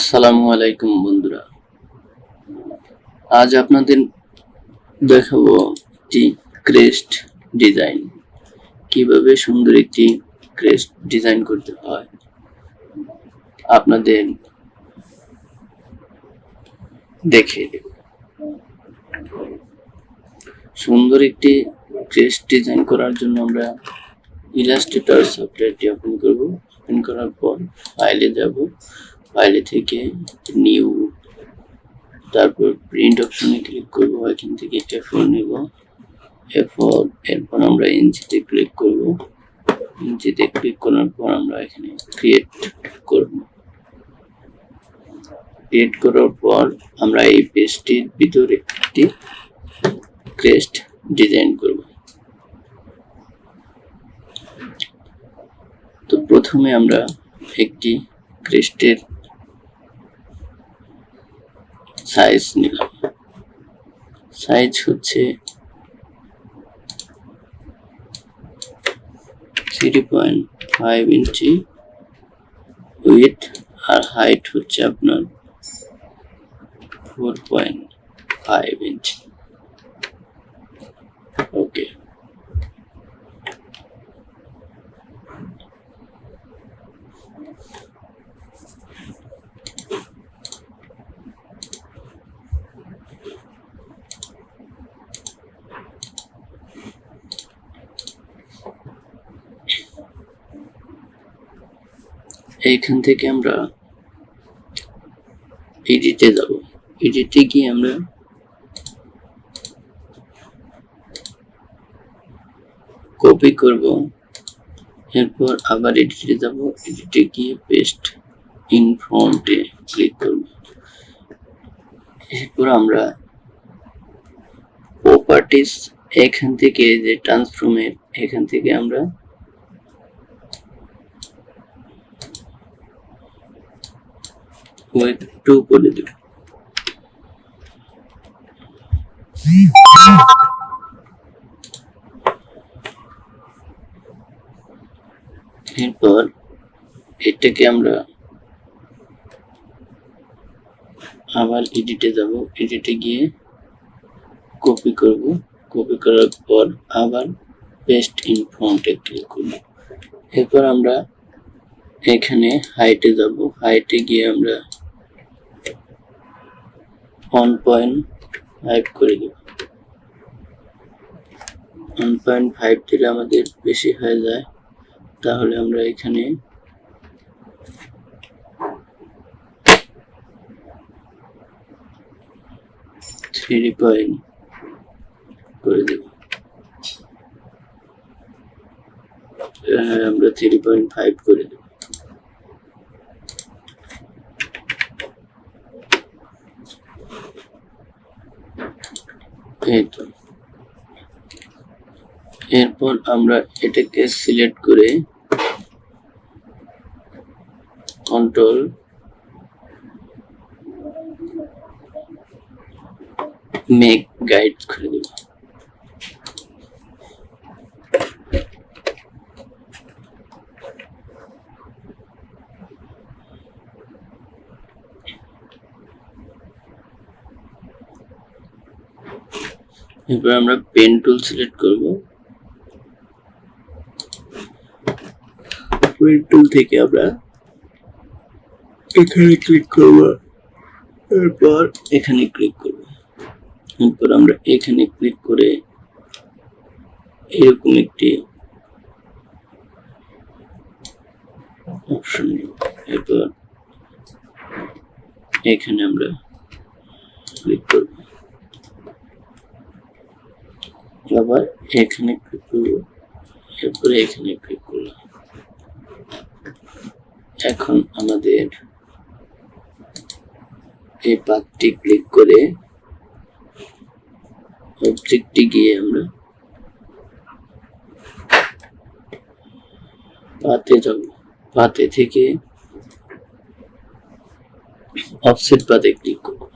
আসসালামু আলাইকুম বন্ধুরা। আজ আপনাদের দেখাবো একটি ক্রেস্ট ডিজাইন কীভাবে সুন্দর একটি ক্রেস্ট ডিজাইন করতে হয়। আপনাদের দেখে দেব সুন্দর একটি ক্রেস্ট ডিজাইন করার জন্য আমরা ইলাস্ট্রেটর সফটওয়্যারটি ওপেন করব। ওপেন করার পর ফাইলে যাব। ফাইলে থেকে নিউ তারপর প্রিন্ট অপশনে ক্লিক করব, এখান থেকে এ ফোর নেব। এ ফোর এরপর আমরা ইঞ্চিতে ক্লিক করব। ইঞ্চিতে ক্লিক করার পর আমরা এখানে ক্রিয়েট করব। ক্রিয়েট করার পর আমরা এই পেজটির ভিতরে একটি ক্রেস্ট ডিজাইন করব। তো প্রথমে আমরা একটি ক্রেস্টের সাইজ নিলাম। সাইজ হচ্ছে three point five inch with R height হচ্ছে আপনার four point five inch okay এইখান থেকে আমরা এডিটে যাব। এডিটে গিয়ে আমরা কপি করব। এরপর আবার এডিটে যাব। এডিটে গিয়ে পেস্ট ইন ফ্রন্টে ক্লিক করব। এরপর আমরা প্রপার্টিস এখান থেকে যে ট্রান্সফর্মের এখান থেকে আমরা ওয়েট টু করে দেব এরপর এটাকে আমরা আবার এডিটে যাব। এডিটে গিয়ে কপি করব। কপি করার পর আবার পেস্ট ইন ফ্রন্টে ক্লিক করব। এরপর আমরা এখানে হাইটে যাব। হাইটে গিয়ে আমরা ওয়ান পয়েন্ট ফাইভ করে দেব। ওয়ান পয়েন্ট ফাইভ দিলে আমাদের বেশি হয়ে যায়। তাহলে আমরা এখানে থ্রি পয়েন্ট করে দেব। আমরা থ্রি পয়েন্ট ফাইভ করে দেব। এই এরপর আমরা এটাকে সিলেক্ট করে কন্ট্রোল মেক গাইড করে এরপর আমরা পেন টুল সিলেক্ট করব। পেন টুল থেকে আমরা এখানে ক্লিক করব। এরপর এখানে ক্লিক করব। এরপর আমরা এখানে ক্লিক করে এরকম একটি অপশন এরপর এখানে আমরা ক্লিক করব। আবার এখানে ক্লিক করব। এরপরে এখানে ক্লিক করলাম। এখন আমাদের এই পাতটি ক্লিক করে অবজেক্টে গিয়ে আমরা পাতে যাব। পাতে থেকে অফসেট পাতে ক্লিক করব।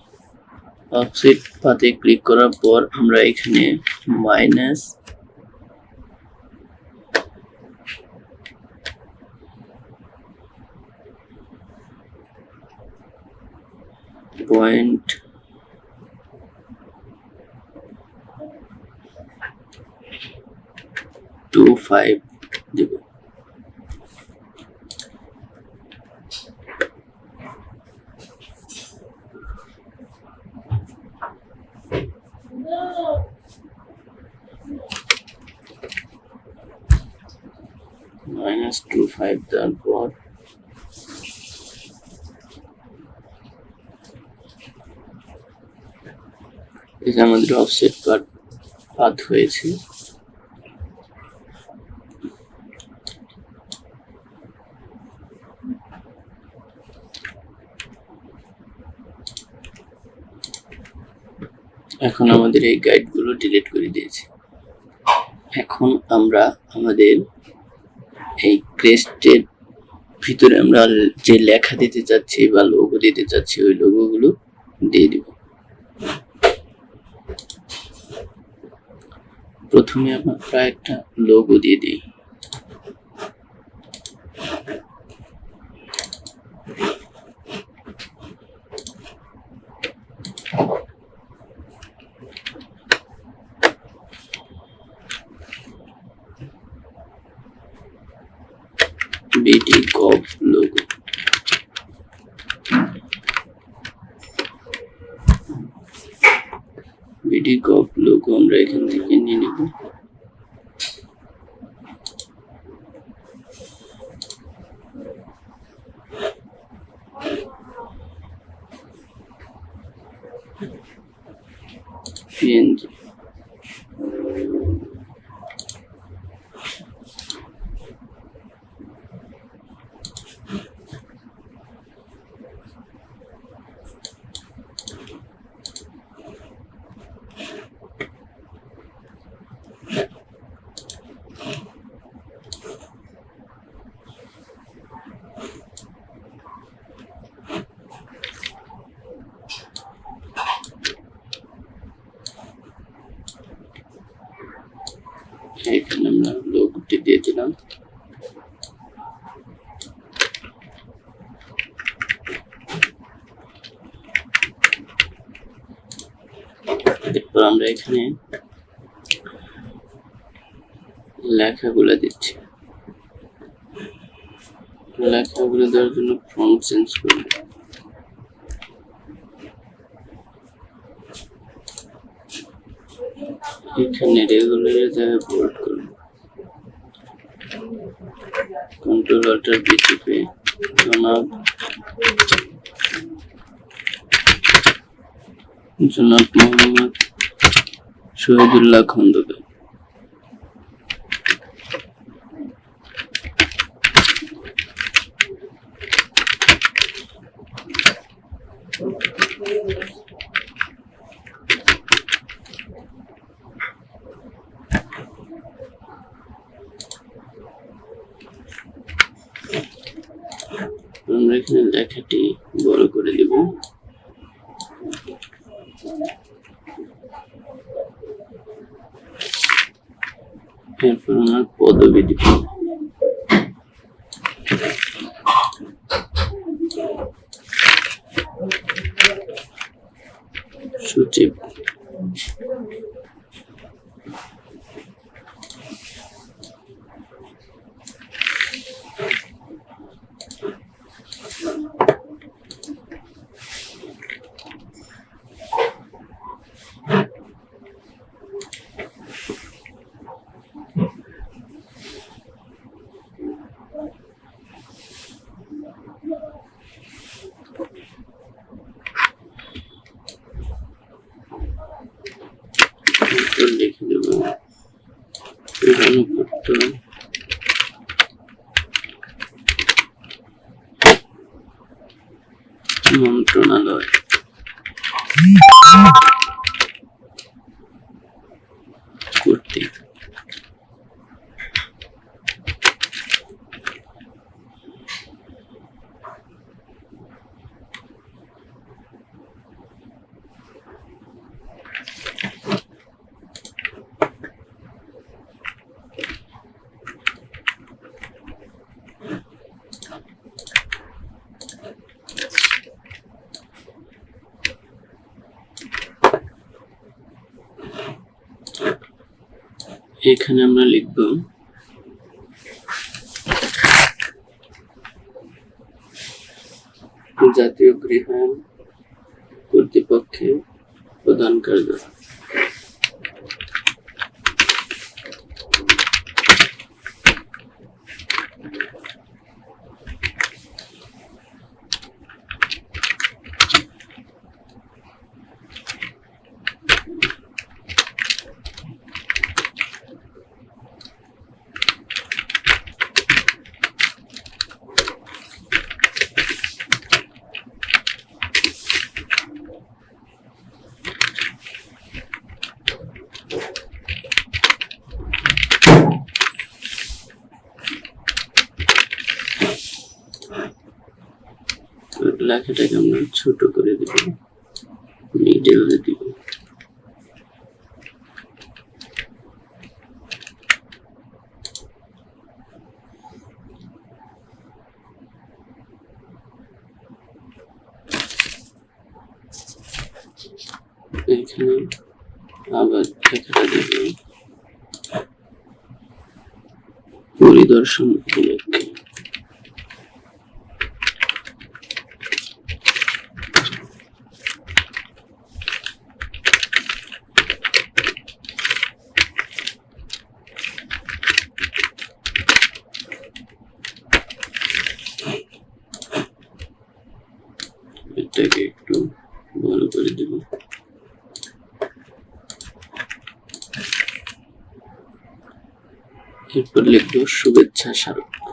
অফসেট পাতে ক্লিক করার পর আমরা এখানে মাইনাস পয়েন্ট টু ফাইভ দেব মাইনাস টু ফাইভ তারপর এই যে আমাদের অফসেট পাথ পাথ হয়েছে। এখন আমাদের এই গাইডগুলো ডিলিট করে দিয়েছি। এখন আমরা আমাদের এই ক্রেস্টের ভিতরে আমরা যে লেখা দিতে চাচ্ছি বা লোগো দিতে চাচ্ছি, ওই লোগোগুলো দিয়ে দিব। প্রথমে আমরা একটা লোগো দিয়ে দিই। 面子。এখানে লেখাগুলো দিচ্ছি। লেখাগুলো দেওয়ার জন্য ফন্ট চেঞ্জ করব। এখানে রেগুলারের জায়গায় বোল্ড করব। কন্ট্রোল অল্টার বি টিপে জনাব। জনাব মোহাম্মদ শহীদুল্লাহ খন্দকার। আমরা এখানে লেখাটি বড় করে দেব। এরপর আমরা পদবি দিব সচিব উত্তর লিখে দেব প্রধানপত্র মন্ত্রণালয়। এখানে আমরা লিখব জাতীয় গৃহায়ণ কর্তৃপক্ষের প্রধান কার্যালয় তো লেখাটাকে আমরা ছোট করে দিব। মিডলে দিব। এখানে আবার লেখাটা দিব পরিদর্শন উপলক্ষে। এটাকে একটু ভালো করে দেব। এরপর লিখব শুভেচ্ছা স্মারক।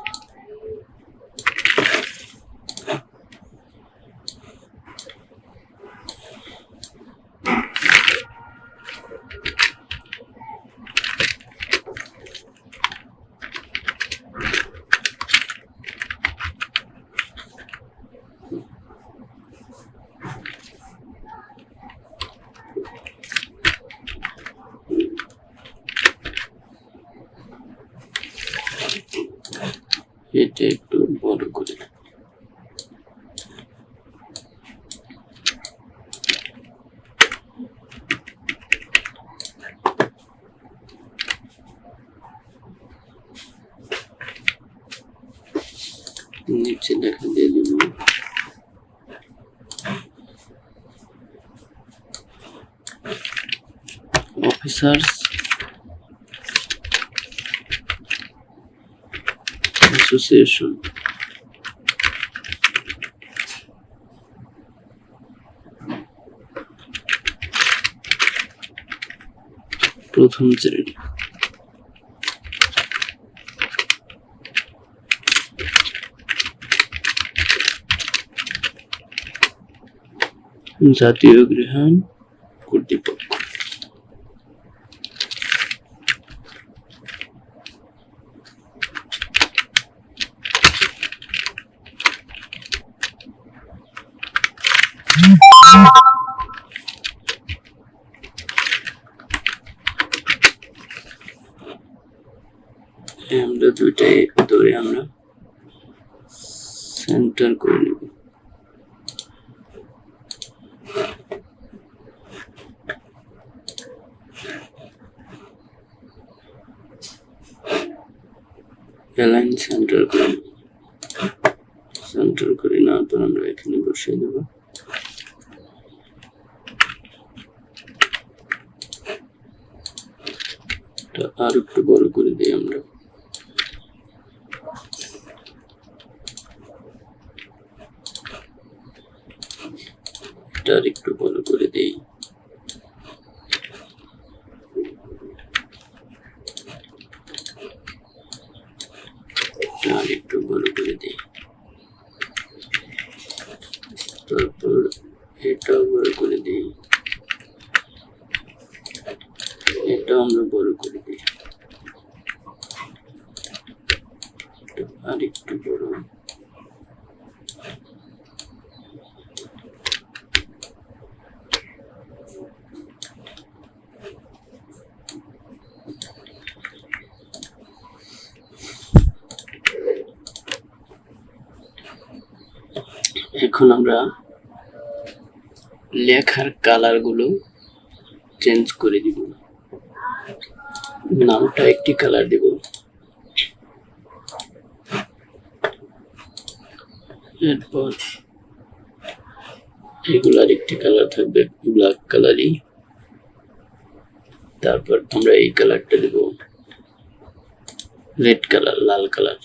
এটা একটু বড় করে দেব। নিচে লেখা দিয়ে দিব অফিসার্স অ্যাসোসিয়েশন প্রথম শ্রেণি। জাতীয় গৃহায়ণ কর্তৃপক্ষ এই আমরা দুইটাই ধরে আমরা সেন্টার করে নেব। অ্যালাইন সেন্টার করে সেন্টার করে নেওয়ার পর আমরা এখানে বসিয়ে দেব এটা আর একটু বড় করে দিই আমরা। আর একটু বড় করে দেই। আর একটু বড় করে দেই। তারপর এটাও বড় করে দিই। এটা আমরা বড় করে দিই এটা আর একটু বড় এখন আমরা লেখার কালারগুলো চেঞ্জ করে দিব। নামটা একটি কালার দেব। এরপর এগুলার একটি কালার থাকবে ব্ল্যাক কালারই তারপর আমরা এই কালারটা দেব রেড কালার লাল কালার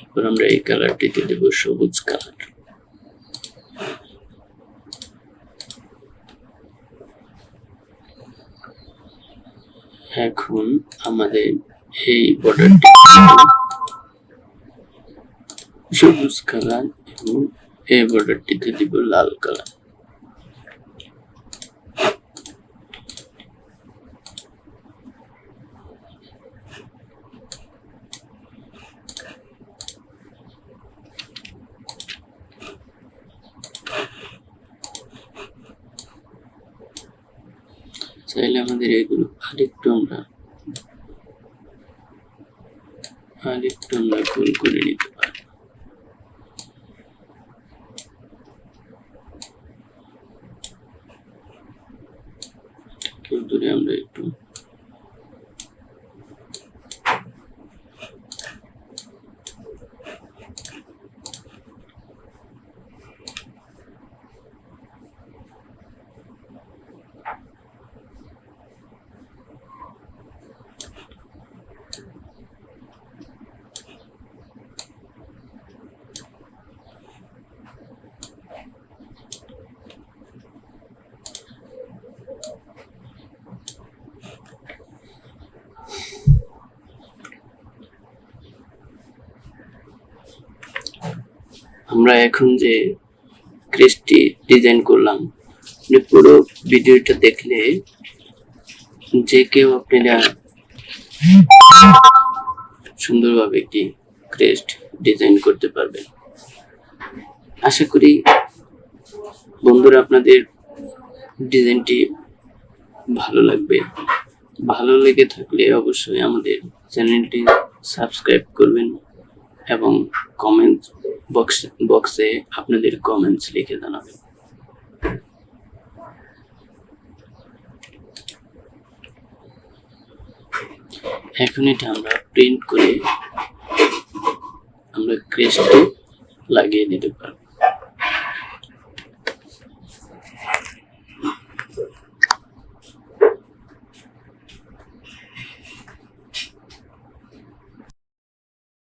এরপর আমরা এই কালারটিতে দেব সবুজ কালার এখন আমাদের এই বর্ডারটি সবুজ কালার এবং এই বর্ডারটিতে দিব লাল কালার চাইলে আমাদের এগুলো আরেকটু আমরা আরেকটু আমরা গোল করে নিতে পারি কেউ দূরে আমরা একটু আমরা এখন যে ক্রেস্টটি ডিজাইন করলাম আপনি পুরো ভিডিওটা দেখলে যে কেউ আপনারা সুন্দরভাবে একটি ক্রেস্ট ডিজাইন করতে পারবেন। আশা করি বন্ধুরা আপনাদের ডিজাইনটি ভালো লাগবে। ভালো লেগে থাকলে অবশ্যই আমাদের চ্যানেলটি সাবস্ক্রাইব করবেন। এবং কমেন্ট বক্স বক্সে আপনাদের কমেন্টস লিখে জানাবেন। এখন এটা আমরা প্রিন্ট করে আমরা ক্রেস্টে লাগিয়ে নিতে পারব।